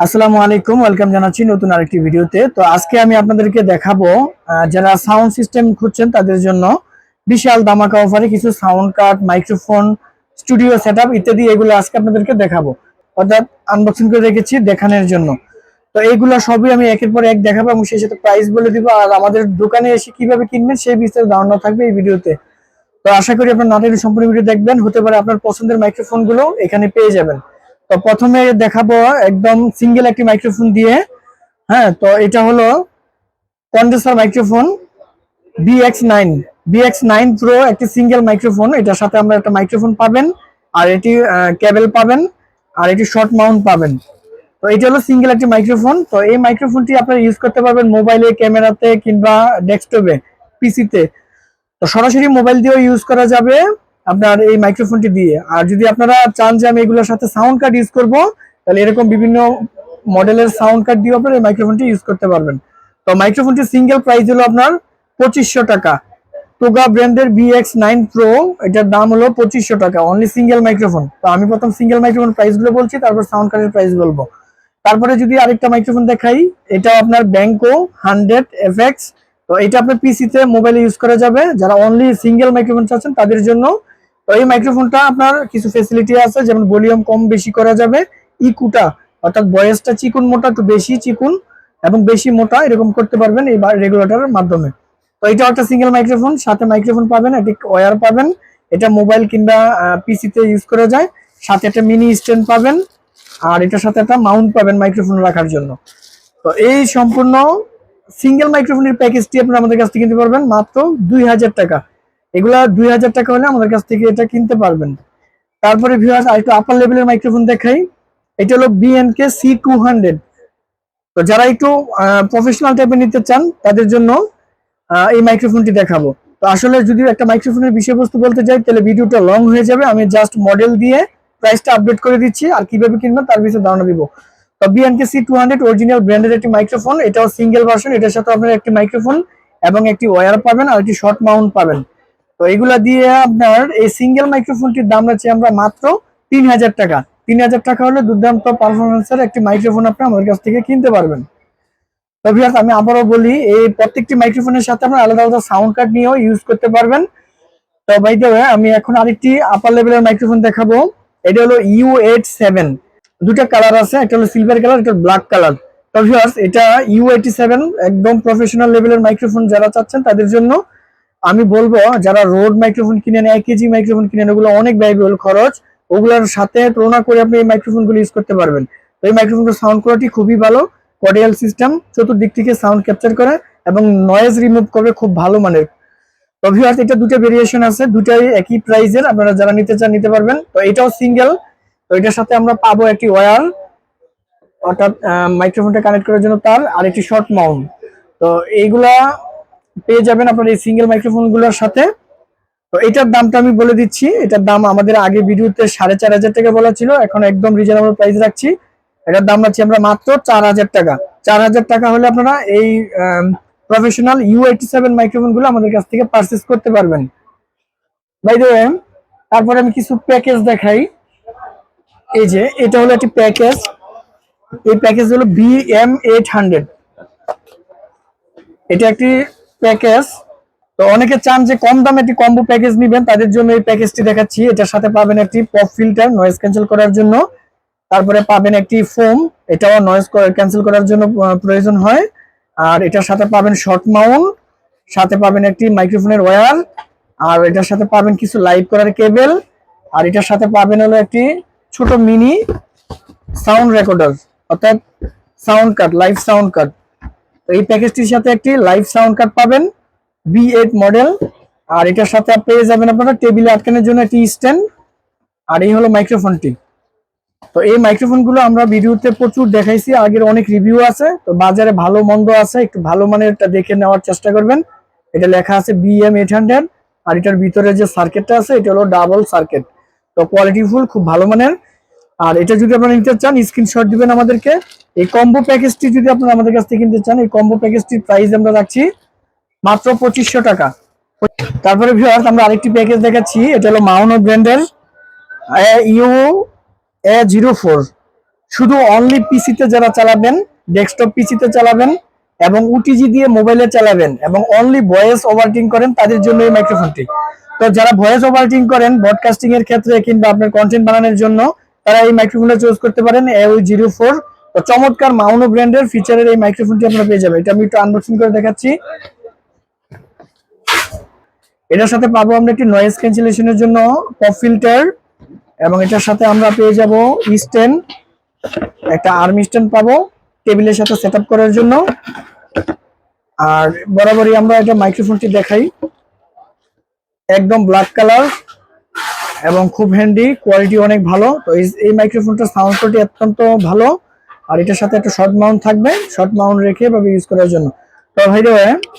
আসসালামু আলাইকুম, ওয়েলকাম জানাচ্ছি নতুন আরেকটি ভিডিওতে। তো আজকে আমি আপনাদেরকে দেখাবো যারা সাউন্ড সিস্টেম খুঁজছেন তাদের জন্য বিশাল দামাকা অফারে কিছু sound card, microphone, studio setup ইত্যাদি এগুলো আজকে আপনাদেরকে দেখাবো। অর্থাৎ আনবক্সিং করে রেখেছি দেখানোর জন্য। তো এইগুলো সবই আমি একের পর এক দেখাবো এবং সেই সাথে প্রাইস বলে দিব। আর আমাদের দোকানে এসে কীভাবে কিনবেন সেই বিস্তারিত ধারণা থাকবে এই ভিডিওতে। তো আশা করি আপনার নাটের সম্পূর্ণ ভিডিও দেখবেন, হতে পারে আপনার পছন্দের মাইক্রোফোনগুলো এখানে পেয়ে যাবেন। তো প্রথমে দেখাবো একদম সিঙ্গেল একটি মাইক্রোফোন দিয়ে। হ্যাঁ তো এটা হলো condenser microphone BX nine BX nine pro একটি সিঙ্গেল মাইক্রোফোন এটার সাথে আমরা একটা মাইক্রোফোন পাবেন, আর এটি কেবল পাবেন, আর এটি শর্ট মাউন্ট পাবেন। তো এটা হলো সিঙ্গেল একটি মাইক্রোফোন তো এই মাইক্রোফোনটি আপনারা ইউজ করতে পারবেন মোবাইলে ক্যামেরাতে কিংবা ডেস্কটপে পিসিতে তো সরাসরি মোবাইল দিয়েও ইউজ করা যাবে। আপনার এই মাইক্রোফোনটি দিয়ে। আর যদি আপনারা চান যে আমি এগুলোর সাথে সাউন্ড কার্ড ইউজ করব, তাহলে এরকম বিভিন্ন মডেলের সাউন্ড কার্ড দিয়ে আপনারা এই মাইক্রোফোনটি ইউজ করতে পারবেন। তো মাইক্রোফোনটি সিঙ্গেল প্রাইস হলো আপনার পঁচিশশো টাকা। টোগা ব্র্যান্ডের বিএক্স নাইন প্রো এটার দাম হলো পঁচিশশো টাকা অনলি সিঙ্গেল মাইক্রোফোন তো আমি প্রথম সিঙ্গেল মাইক্রোফোন প্রাইসগুলো বলছি, তারপর সাউন্ড কার্ডের প্রাইস বলব। তারপরে যদি আরেকটা মাইক্রোফোন দেখাই, এটা আপনার ব্যাংকো হান্ড্রেড এফএক্স তো এটা আপনার পিসিতে মোবাইলে ইউজ করা যাবে। যারা অনলি সিঙ্গেল মাইক্রোফোন চাচ্ছেন, তাদের জন্য তো এই মাইক্রোফোনটা আপনার কিছু ফেসিলিটি আছে, যেমন ভলিউম কম বেশি করা যাবে, ইকুটা, অর্থাৎ বয়সটা চিকুন মোটা একটু বেশি চিকুন এবং বেশি মোটা, এরকম করতে পারবেন এই রেগুলেটরের মাধ্যমে। তো এটা একটা সিঙ্গেল মাইক্রোফোন সাথে মাইক্রোফোন পাবেন, এটি ওয়ার পাবেন, এটা মোবাইল কিংবা পিসিতে ইউজ করা যায়, সাথে একটা মিনি স্ট্যান্ড পাবেন, আর এটার সাথে একটা মাউন্ট পাবেন মাইক্রোফোন রাখার জন্য। তো এই সম্পূর্ণ সিঙ্গেল মাইক্রোফোনের প্যাকেজটি আপনারা আমাদের কাছ থেকে কিনতে পারবেন, মাত্র দুই হাজার টাকা। এগুলা দুই হাজার টাকা হলে আমাদের কাছ থেকে এটা কিনতে পারবেন। তারপরে ভিউয়ার্স আরেকটু আপার লেভেলের মাইক্রোফোন দেখাই। এটা হলো বিএনকে সি টু হান্ড্রেড তো যারা একটু প্রফেশনাল টাইপের নিতে চান, তাদের জন্য এই মাইক্রোফোনটি দেখাবো। তো আসলে যদি একটা মাইক্রোফোনের বিষয়বস্তু বলতে যাই তাহলে ভিডিওটা লং হয়ে যাবে। আমি জাস্ট মডেল দিয়ে প্রাইসটা আপডেট করে দিচ্ছি, আর কীভাবে কিনবেন তার বিষয়ে ধারণা দিব তো BNK C two hundred original ব্র্যান্ডের একটি মাইক্রোফোন এটাও সিঙ্গেল ভার্সন এটার সাথে আপনার একটি মাইক্রোফোন এবং একটি ওয়্যার পাবেন, আর একটি শর্ট মাউন্ট পাবেন। তো এগুলা দিয়ে আপনার এই সিঙ্গেল মাইক্রোফোনটির দাম রাখছি আমরা মাত্র তিন হাজার টাকা। তিন হাজার টাকা হলে দুর্দান্ত পারফরমেন্সের একটি মাইক্রোফোন আপনি আমাদের কাছ থেকে কিনতে পারবেন। তো আমি আবারও বলি, এই প্রত্যেকটি মাইক্রোফোনের সাথে আপনার আলাদা আলাদা সাউন্ড কার্ড নিয়েও ইউজ করতে পারবেন। তো বাই আমি এখন আরেকটি আপার লেভেলের মাইক্রোফোন দেখাবো। এটা হলো ইউ এইট সেভেন দুটো কালার আছে, একটা হলো সিলভার কালার একটা ব্ল্যাক কালার তো ভিউয়ার্স এটা ইউ এইটি সেভেন একদম প্রফেশনাল লেভেলের মাইক্রোফোন যারা চাচ্ছেন, তাদের জন্য আমি বলব, যারা রোড মাইক্রোফোন কিনেন এক কেজি মাইক্রোফোন কিনেন ওগুলো অনেক ব্যয়বহুল খরচ। ওগুলোর সাথে তুলনা করে আপনি এই মাইক্রোফোনগুলো ইউজ করতে পারবেন। তো এই মাইক্রোফোনটার সাউন্ড কোয়ালিটি খুবই ভালো কডিয়াল সিস্টেম চতুর্দিক থেকে সাউন্ড ক্যাপচার করে এবং নয়েজ রিমুভ করবে খুব ভালো মানের। তো এটা দুটো ভেরিয়েশন আছে, দুটাই একই প্রাইজের আপনারা যারা নিতে চান নিতে পারবেন। তো এটাও সিঙ্গেল তো এটার সাথে আমরা পাবো একটি ওয়্যার অর্থাৎ মাইক্রোফোনটা কানেক্ট করার জন্য তার, আর একটি শর্ট মাউন্ট তো এইগুলা পেয়ে যাবেন আপনার এই সিঙ্গেল মাইক্রোফোনগুলোর সাথে। তো এটার দামটা আমি বলে দিচ্ছি। এটার দাম আমাদের আগে ভিডিওতে সাড়ে চার হাজার টাকা বলা ছিল, এখন একদম রিজনেবল প্রাইস রাখছি। এটার দাম রাখছি আমরা মাত্র চার হাজার টাকা। চার হাজার টাকা হলে আপনারা এই প্রফেশনাল ইউ এইটি সেভেন মাইক্রোফোনগুলো আমাদের কাছ থেকে পারচেস করতে পারবেন। বাই দ্য তারপরে আমি কিছু প্যাকেজ দেখাই। এই যে, এটা হলো একটি প্যাকেজ এই প্যাকেজ হলো বি এম এইট হান্ড্রেড এটা একটি প্যাকেজ। তো অনেকে চান যে কম দামে একটি কম্বো প্যাকেজ নেবেন, তাদের জন্য এই প্যাকেজটি দেখাচ্ছি। এটার সাথে পাবেন একটি পপ ফিল্টার নয়েজ ক্যান্সেল করার জন্য। তারপরে পাবেন একটি ফোম এটাও নয়েজ ক্যান্সেল করার জন্য প্রয়োজন হয়। আর এটার সাথে পাবেন শর্ট মাউন্ট সাথে পাবেন একটি মাইক্রোফোনের ওয়্যার আর এটার সাথে পাবেন কিছু লাইভ করার কেবল আর এটার সাথে পাবেন হলো একটি ছোট মিনি সাউন্ড রেকর্ডার অর্থাৎ sound card live sound card তো এই প্যাকেজটির সাথে একটি লাইভ সাউন্ড কার্ড পাবেন বি এইট মডেল আর এটার সাথে পেয়ে যাবেন আপনারা টেবিলে আটকানোর জন্য একটি স্ট্যান্ড আর এই হলো মাইক্রোফোনটি তো এই মাইক্রোফোনগুলো আমরা ভিডিওতে প্রচুর দেখাইছি, আগের অনেক রিভিউ আছে, তো বাজারে ভালো, মন্দ আছে, একটু ভালো মানেরটা দেখে নেওয়ার চেষ্টা করবেন। এটা লেখা আছে বিএম এইট হান্ড্রেড আর এটার ভিতরে যে সার্কিটটা আছে, এটা হলো ডাবল সার্কিট তো কোয়ালিটি ফুল খুব ভালো মানের। আর এটা যদি আপনারা নিতে চান স্ক্রিনশট দিবেন আমাদেরকে। এই কম্বো প্যাকেজটি যদি আপনারা আমাদের কাছ থেকে কিনতে চান, এই কম্বো প্যাকেজটির প্রাইস আমরা রাখছি মাত্র পঁচিশশো টাকা। তারপরে ভিউয়ার্স আমরা আরেকটি প্যাকেজ দেখাচ্ছি। এটা হলো মাউনো ব্র্যান্ডের ইউ এ জিরো ফোর শুধু অনলি পিসিতে যারা চালাবেন ডেস্কটপ পিসিতে চালাবেন এবং ওটিজি দিয়ে মোবাইলে চালাবেন এবং অনলি ভয়েস ওভারটিং করেন, তাদের জন্য এই মাইক্রোফোনটি তো যারা ভয়েস ওভারটিং করেন ব্রডকাস্টিং এর ক্ষেত্রে কিংবা আপনার কন্টেন্ট বানানোর জন্য তারা এই মাইক্রোফোনটা চুজ করতে পারেন এও জিরো ফোর চমৎকার মাউনো ব্র্যান্ডের ফিচারের এই মাইক্রোফোনটি আপনারা পেয়ে যাবেন। এটা আমি একটু আনবক্সিং করে দেখাচ্ছি। এটার সাথে পাবো আমরা একটি নয়েজ ক্যান্সেলেশনের জন্য পপ ফিল্টার এবং এটার সাথে আমরা পেয়ে যাব স্ট্যান্ড একটা আর্ম স্ট্যান্ড পাবো টেবিলের সাথে সেট করার জন্য। আর বরাবরই আমরা এটা মাইক্রোফোনটি দেখাই। একদম ব্ল্যাক কালার এবং খুব হ্যান্ডি কোয়ালিটি অনেক ভালো। তো এই- মাইক্রোফোনটা সাউন্ড কোয়ালিটি অত্যন্ত ভালো। আর এটার সাথে একটা শর্ট মাউন্ট থাকবে। শর্ট মাউন্ট রেখে এভাবে ইউজ করার জন্য। তো ভাই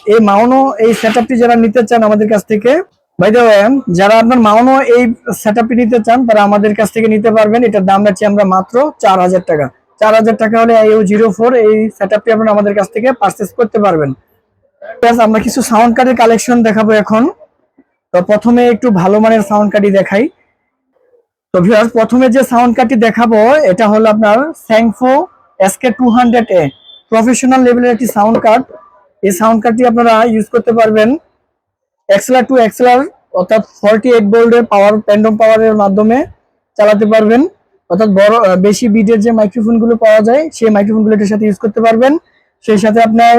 এই মাউনও এই সেটআপটি যারা নিতে চান আমাদের কাছ থেকে ভাই যারা আপনার মাউনও এই সেটআপটি নিতে চান, তারা আমাদের কাছ থেকে নিতে পারবেন। এটার দাম রাখছি আমরা মাত্র চার হাজার টাকা। চার হাজার টাকা হলে ইউ জিরো ফোর এই সেটআপটি আপনারা আমাদের কাছ থেকে পারচেস করতে পারবেন। আমরা কিছু সাউন্ড কার্ডের কালেকশন দেখাবো এখন। তো প্রথমে একটু ভালো মানের সাউন্ড কার্ডই দেখাই। তো ভিউয়ার্স প্রথমে যে সাউন্ড কার্ডটি দেখাবো, এটা হলো আপনার Sangfo SK two hundred A professional লেভেলের একটি সাউন্ড কার্ড এই সাউন্ড কার্ডটি আপনারা ইউজ করতে পারবেন এক্সেলার টু এক্সেলার অর্থাৎ ফর্টি এইট বোল্ডের পাওয়ার প্যান্ডম পাওয়ারের মাধ্যমে চালাতে পারবেন। অর্থাৎ বড় বেশি বিডের যে মাইক্রোফোনগুলো পাওয়া যায়, সেই মাইক্রোফোনগুলো এটার সাথে ইউজ করতে পারবেন। সেই সাথে আপনার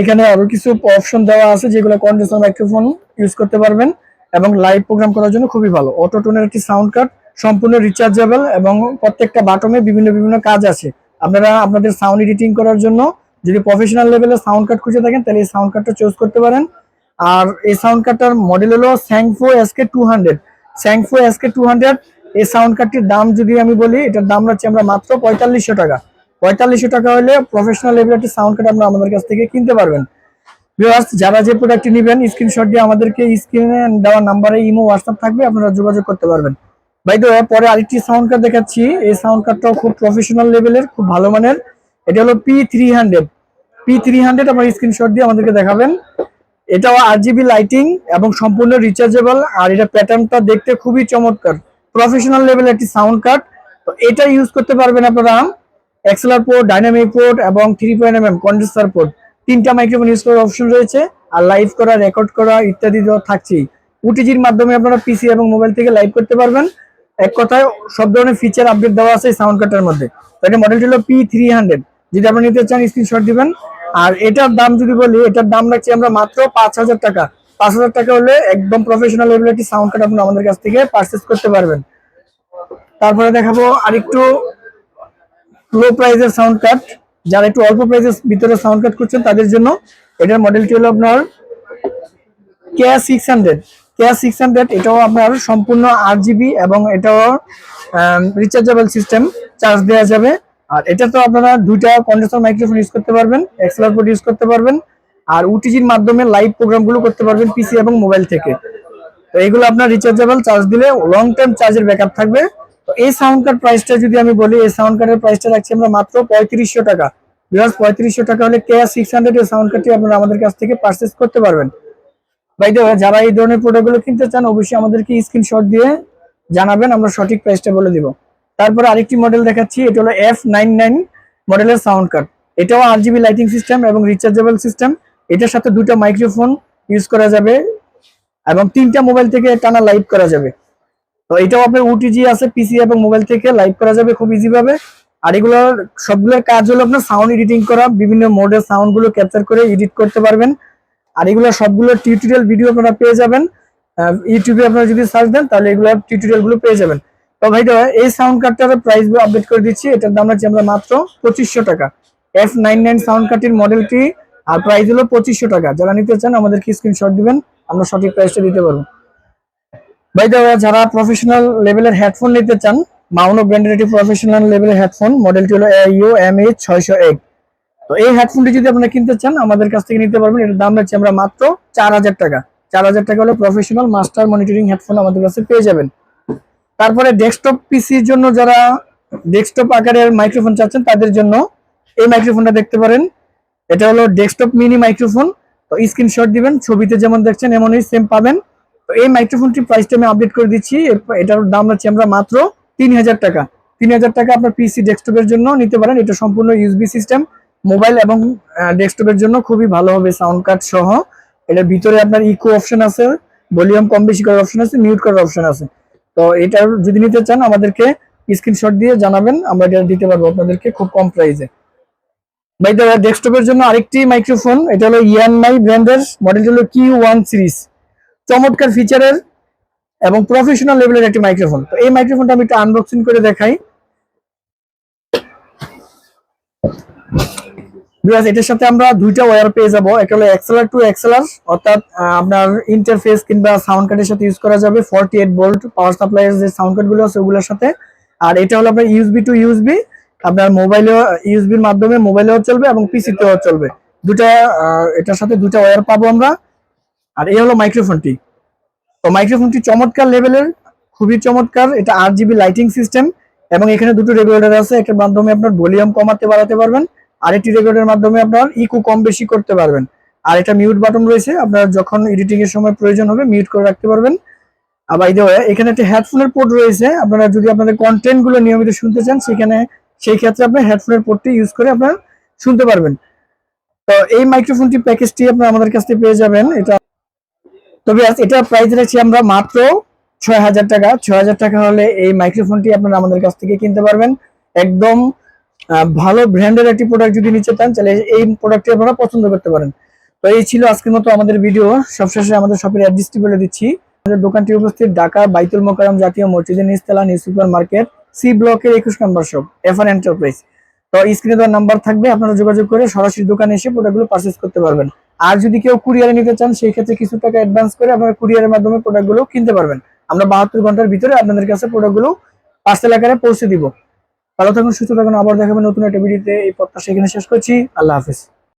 এখানে আরও কিছু অপশন দেওয়া আছে যেগুলো কন্ডেন্সার মাইক্রোফোন ইউজ করতে পারবেন এবং লাইভ প্রোগ্রাম করার জন্য খুবই ভালো। অটো টোনের একটি সাউন্ড কার্ড সম্পূর্ণ রিচার্জেবল এবং প্রত্যেকটা বাটমে বিভিন্ন বিভিন্ন কাজ আছে। আপনারা আপনাদের সাউন্ড এডিটিং করার জন্য যদি প্রফেশনাল লেভেলের সাউন্ড কার্ড খুঁজে থাকেন, তাহলে এই সাউন্ড কার্ডটা চুজ করতে পারেন। আর এই সাউন্ড কার্ডটার মডেল হলো Sangfo SK two hundred Sangfo SK two hundred এই সাউন্ড কার্ডটির দাম যদি আমি বলি, এটার দাম রাখছি আমরা মাত্র পঁয়তাল্লিশশো টাকা। পঁয়তাল্লিশশো টাকা হলে প্রফেশনাল লেভেলের একটি সাউন্ড কার্ড আপনারা আমাদের কাছ থেকে কিনতে পারবেন। ভিউয়ার্স যারা যে প্রোডাক্টটি নেবেন স্ক্রিনশট দিয়ে আমাদেরকে স্ক্রিনে দেওয়া নাম্বারে ইমো হোয়াটসঅ্যাপ থাকবে, আপনারা যোগাযোগ করতে পারবেন। বাই পরে আরেকটি সাউন্ড কার্ড দেখাচ্ছি। এই সাউন্ড কার্ডটাও খুব প্রফেশনাল লেভেলের খুব ভালো মানের। এটা হলো P three hundred P three hundred আপনার স্ক্রিনশট দিয়ে আমাদেরকে দেখাবেন। এটাও আর জিবি লাইটিং এবং সম্পূর্ণ রিচার্জেবল আর এটা প্যাটার্নটা দেখতে খুবই চমৎকার। প্রফেশনাল লেভেলের একটি সাউন্ড কার্ড তো এটা ইউজ করতে পারবেন আপনারা। এক্সেলার পোর্ট ডাইনামিক পোর্ট এবং three point M M condenser port তিনটা মাইক্রোফোন ইউজ করার অপশন রয়েছে আর লাইভ করা রেকর্ড করা ইত্যাদি থাকছেই। ওটিজির মাধ্যমে আপনারা পিসি এবং মোবাইল থেকে লাইভ করতে পারবেন। এক কথায় সব ধরনের ফিচার আপডেট দেওয়া আছে সাউন্ড কার্ডের মধ্যে। তো এটা মডেলটি হলো পি থ্রি হান্ড্রেড যদি আপনি নিতে চান স্ক্রিনশট দিবেন। আর এটার দাম যদি বলি, এটার দাম রাখছি আমরা মাত্র পাঁচ হাজার টাকা। পাঁচ হাজার টাকা হলে একদম প্রফেশনাল লেভেলের সাউন্ড কার্ড আপনি আমাদের কাছ থেকে পারচেস করতে পারবেন। তারপরে দেখাবো আরেকটু লো প্রাইজের সাউন্ড কার্ড যারা একটু অল্প প্রাইজের ভিতরে সাউন্ড কার্ড করছেন তাদের জন্য এটার মডেলটি হলো আপনার K six hundred K six hundred এটাও আপনার সম্পূর্ণ আট জিবি এবং এটাও রিচার্জেবল সিস্টেম চার্জ দেওয়া যাবে। আর এটা তো আপনারা দুইটা কন্ডেন্সার মাইক্রোফোন ইউজ করতে পারবেন এক্সেলার পোর্ট ইউজ করতে পারবেন, আর ওটিজির মাধ্যমে লাইভ প্রোগ্রামগুলো করতে পারবেন পিসি এবং মোবাইল থেকে। তো এগুলো আপনার রিচার্জেবল চার্জ দিলে লং টাইম চার্জের ব্যাকআপ থাকবে। তো এই সাউন্ড কার্ড প্রাইসটা যদি আমি বলি, এই সাউন্ড কার্ডের প্রাইসটা রাখছি আমরা মাত্র পঁয়ত্রিশশো টাকা। বিকজ পঁয়ত্রিশশো টাকা হলে কে সিক্স হান্ড্রেড এর সাউন্ড কার্ডটি আপনারা আমাদের কাছ থেকে পারচেস করতে পারবেন। বাই যারা এই ধরনের প্রোডাক্টগুলো কিনতে চান, অবশ্যই আমাদেরকে স্ক্রিনশট দিয়ে জানাবেন, আমরা সঠিক প্রাইসটা বলে দিব। তারপরে আরেকটি মডেল দেখাচ্ছি, এটা হলো এফ নাইন নাইন মডেলের সাউন্ড কার্ড এটাও আর জিবি লাইটিং সিস্টেম এবং রিচার্জেবল সিস্টেম এটার সাথে দুটো মাইক্রোফোন ইউজ করা যাবে এবং তিনটা মোবাইল থেকে টানা লাইভ করা যাবে। তো এটাও আপনার ওটিজি আছে পিসি এবং মোবাইল থেকে লাইভ করা যাবে খুব ইজি ভাবে। আর এগুলোর সবগুলোর কাজ হলো আপনার সাউন্ড এডিটিং করা, বিভিন্ন মোডের সাউন্ডগুলো ক্যাপচার করে এডিট করতে পারবেন। আর এগুলো সবগুলো টিউটোরিয়াল ভিডিও আপনারা পেয়ে যাবেন। ইউটিউবে আপনারা যদি সার্চ দেন, তাহলে এগুলো টিউটোরিয়ালগুলো পেয়ে যাবেন। তো ভাই এই সাউন্ড কার্ডটার প্রাইস আপডেট করে দিচ্ছি। এটার দাম রাখছি আমরা মাত্র পঁচিশশো টাকা। এফ নাইন নাইন সাউন্ড কার্ডটির মডেলটি আর প্রাইস হলো পঁচিশশো টাকা। যারা নিতে চান, আমাদেরকে স্ক্রিনশট দিবেন, আমরা সঠিক প্রাইসটা দিতে পারব। ভাই যারা প্রফেশনাল লেভেলের হেডফোন নিতে চান মাউনো ব্র্যান্ডের একটি প্রফেশনাল লেভেলের হেডফোন মডেলটি হলো ইউ এম এইচ ছয়শো এক। তো এই হেডফোনটি যদি আপনারা কিনতে চান, আমাদের কাছ থেকে নিতে পারবেন। এটার দাম রাখছি আমরা মাত্র চার হাজার টাকা। চার হাজার টাকা হলে প্রফেশনাল মাস্টার মনিটরিং হেডফোন আমাদের কাছে পেয়ে যাবেন। তারপরে ডেস্কটপ পিসির জন্য যারা ডেস্কটপ আকারের মাইক্রোফোন চাচ্ছেন, তাদের জন্য এই মাইক্রোফোনটা দেখতে পারেন। এটা হলো ডেস্কটপ মিনি মাইক্রোফোন তো স্ক্রিনশট দিবেন, ছবিতে যেমন দেখছেন, এমনই সেম পাবেন। তো এই মাইক্রোফোনটির প্রাইসটা আমি আপডেট করে দিচ্ছি। এটার দাম হচ্ছে আমরা মাত্র তিন হাজার টাকা। তিন হাজার টাকা আপনার পিসি ডেস্কটপের জন্য নিতে পারেন। এটা সম্পূর্ণ ইউএসবি সিস্টেম মোবাইল এবং ডেস্কটপের জন্য খুবই ভালো হবে সাউন্ড কার্ড সহ। এটার ভিতরে আপনার ইকো অপশন আছে ভলিউম কম বেশি করার অপশন আছে মিউট করার অপশন আছে। তো এটা যদি নিতে চান আমাদেরকে স্ক্রিনশট দিয়ে জানাবেন, আমরা এটা দিতে পারব আপনাদেরকে খুব কম প্রাইসে ভাই দাদা ডেস্কটপের জন্য আরেকটি মাইক্রোফোন এটা হলো ইয়ানমাই ব্র্যান্ডের মডেলটা হলো কিউ ওয়ান সিরিজ চমৎকার ফিচারের এবং প্রফেশনাল লেভেলের একটি মাইক্রোফোন তো এই মাইক্রোফোনটা আমি একটু আনবক্সিং করে দেখাই। এটার সাথে আমরা দুইটা ওয়্যার পেয়ে যাব। একটা হলো এক্সেলার টু এক্সেলার অর্থাৎ আপনার ইন্টারফেস কিংবা সাউন্ড কার্ডের সাথে ইউজ করা যাবে। ফর্টি এইট ভোল্ট পাওয়ার সাপ্লাইয়ের যে সাউন্ড কার্ডগুলো আছে, ওগুলোর সাথে। আর এটা হলো আপনার ইউএসবি টু ইউএসবি আপনার মোবাইলেও ইউএসবির মাধ্যমে মোবাইলেও চলবে এবং পিসিতেও চলবে। দুটা এটার সাথে দুটা ওয়্যার পাবো আমরা। আর এই হলো মাইক্রোফোনটি তো মাইক্রোফোনটি চমৎকার লেভেলের খুবই চমৎকার। এটা আট জিবি লাইটিং সিস্টেম এবং এখানে দুটো রেগুলেটর আছে। একটার মাধ্যমে আপনার ভলিউম কমাতে, বাড়াতে পারবেন। আরেকটি রেগুলেটরের মাধ্যমে আপনার ইকো কম বেশি করতে পারবেন। আর এটা মিউট বাটন রয়েছে। আপনার যখন এডিটিং এর সময় প্রয়োজন হবে মিউট করে রাখতে পারবেন। আবার এখানে একটা হেডফোনের পোর্ট রয়েছে। আপনারা যদি আপনাদের কন্টেন্টগুলো নিয়মিত শুনতে চান, সেখানে সেই ক্ষেত্রে আপনি হেডফোনের পোর্টটি ইউজ করে আপনার শুনতে পারবেন। তো এই মাইক্রোফোনটি প্যাকেজটি আপনারা আমাদের কাছ থেকে পেয়ে যাবেন। এটা তবে এটা প্রাইস রাখছি আমরা মাত্র ছয় হাজার টাকা। ছয় হাজার টাকা হলে এই মাইক্রোফোনটি আপনারা আমাদের কাছ থেকে কিনতে পারবেন। একদম ভালো ব্র্যান্ডের একটি প্রোডাক্ট যদি নিতে চান, তাহলে এই প্রোডাক্টটি আপনারা পছন্দ করতে পারেন। তো এই ছিল আজকের মতো আমাদের ভিডিও সবশেষে আমাদের শপের অ্যাড্রেসটি বলে দিচ্ছি। আমাদের দোকানটি উপস্থিত ঢাকা বাইতুল মোকাররম জাতীয় মসজিদের নিচতলা, নিউ সুপার মার্কেট সি ব্লকের একুশ নম্বর শপ এফআর এন্টারপ্রাইজ তো স্ক্রিনে দেওয়ার নাম্বার থাকবে, আপনারা যোগাযোগ করে সরাসরি দোকানে এসে প্রোডাক্টগুলো পারচেস করতে পারবেন। আর যদি কেউ কুরিয়ারে নিতে চান, সেই ক্ষেত্রে কিছু টাকা অ্যাডভান্স করে আপনারা কুরিয়ারের মাধ্যমে প্রোডাক্টগুলো কিনতে পারবেন। আমরা বাহাত্তর ঘণ্টার ভিতরে আপনাদের কাছে প্রোডাক্টগুলো পার্সেল আকারে পৌঁছে দিব। ভালো থাকুন, সুস্থ থাকুন, আবার দেখাবেন নতুন একটা ভিডিওতে এই পথটা সেখানে শেষ করছি। আল্লাহ হাফিজ।